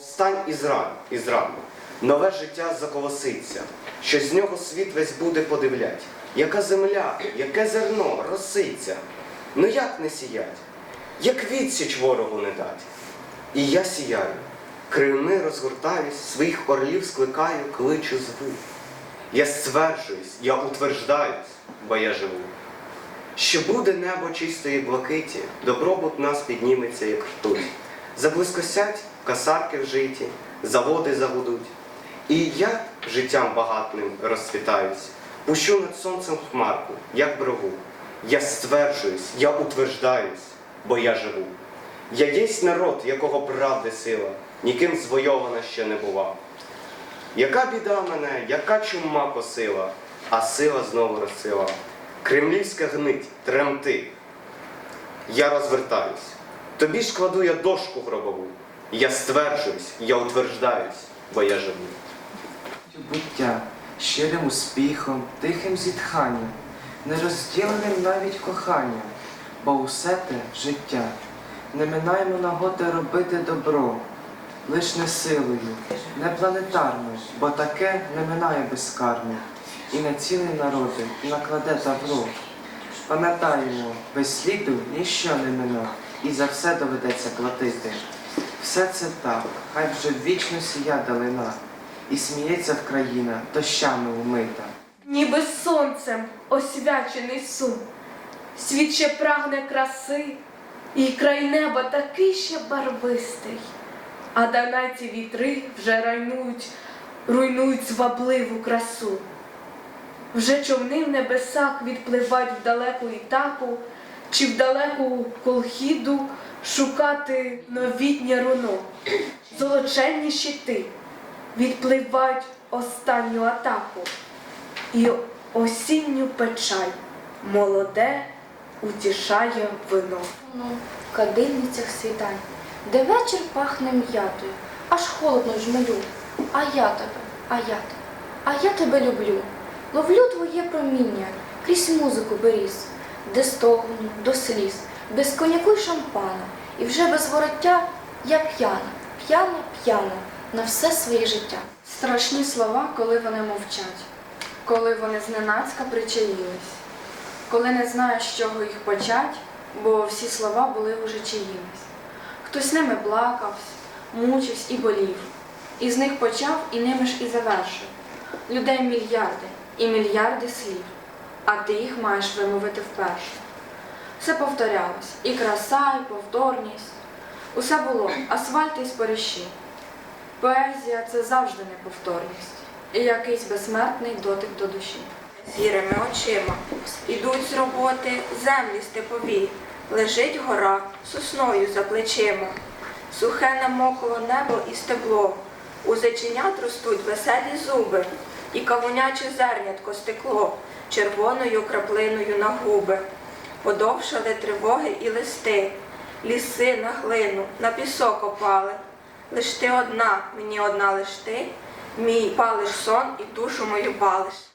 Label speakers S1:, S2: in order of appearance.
S1: Встань із ран. Нове життя заколоситься, що з нього світ весь буде подивлять. Яка земля, яке зерно роситься. Ну як не сіять, як відсіч ворогу не дать. І я сіяю, крильми розгортаюсь, своїх орлів скликаю, кличу зву. Я стверджуюсь, я утверждаюсь, бо я живу. Що буде небо чистої блакиті, добробут нас підніметься, як ртуть. Заблискосять касарки в житі, заводи загудуть. І я життям багатним розцвітаюсь, пущу над сонцем хмарку, як брову. Я стверджуюсь, я утверждаюсь, бо я живу. Я єсть народ, якого правди сила, ніким звойована ще не була. Яка біда мене, яка чума косила, а сила знову розсила. Кремлівська гнить, тремти. Я розвертаюсь. Тобі ж кладу я дошку гробову. Я стверджуюсь, я утверждаюсь, бо я живу.
S2: буття, щирим успіхом, тихим зітханням, нерозділеним навіть коханням, бо усе те життя. Не минаємо нагоди робити добро, лиш не силою, не планетарною, бо таке не минає безкарно, і на цілий народи накладе добро. Пам'ятаємо, без сліду ніщо не мина, і за все доведеться платити. Все це так, хай вже вічно сія далина, і сміється в країна дощами умита.
S3: ніби сонцем освячений сум. Світ ще прагне краси, і край неба такий ще барвистий. А данаті вітри вже райнують, руйнують звабливу красу. Вже човни в небесах відпливають в далеку Ітаку, чи в далеку Колхіду шукати новітнє руно. Золоченні щити відпливають останню атаку і осінню печаль молоде утішає вино.
S4: Ну, в кадильницях світань, де вечір пахне м'ятою, аж холодно жмелю. А я тебе, а я тебе, а я тебе люблю. Ловлю твоє проміння крізь музику беріз, де стогону до сліз, без коньяку й шампана, і вже без вороття я п'яна, п'яна, п'яна на все своє життя.
S5: Страшні слова, коли вони мовчать, коли вони зненацька причаїлись, коли не знаєш, з чого їх почать, бо всі слова були уже чиїмись. Хтось ними плакався, мучився і болів, і з них почав, і ними ж і завершив. Людей мільярди і мільярди слів, а ти їх маєш вимовити вперше. Все повторялось, і краса, і повторність. Усе було. Асфальт і споріші. Поезія це завжди неповторність. І якийсь безсмертний дотик до душі.
S6: Сірими очима. Ідуть з роботи. Землі степові, лежить гора сосною за плечима, сухе намокло небо і стебло, у зайченят ростуть веселі зуби, і кавуняче зернятко стекло червоною краплиною на губи. Подовшали тривоги і листи, ліси на глину, на пісок опали. Лиш ти одна, мені одна лиш ти, мій палиш сон і душу мою балиш.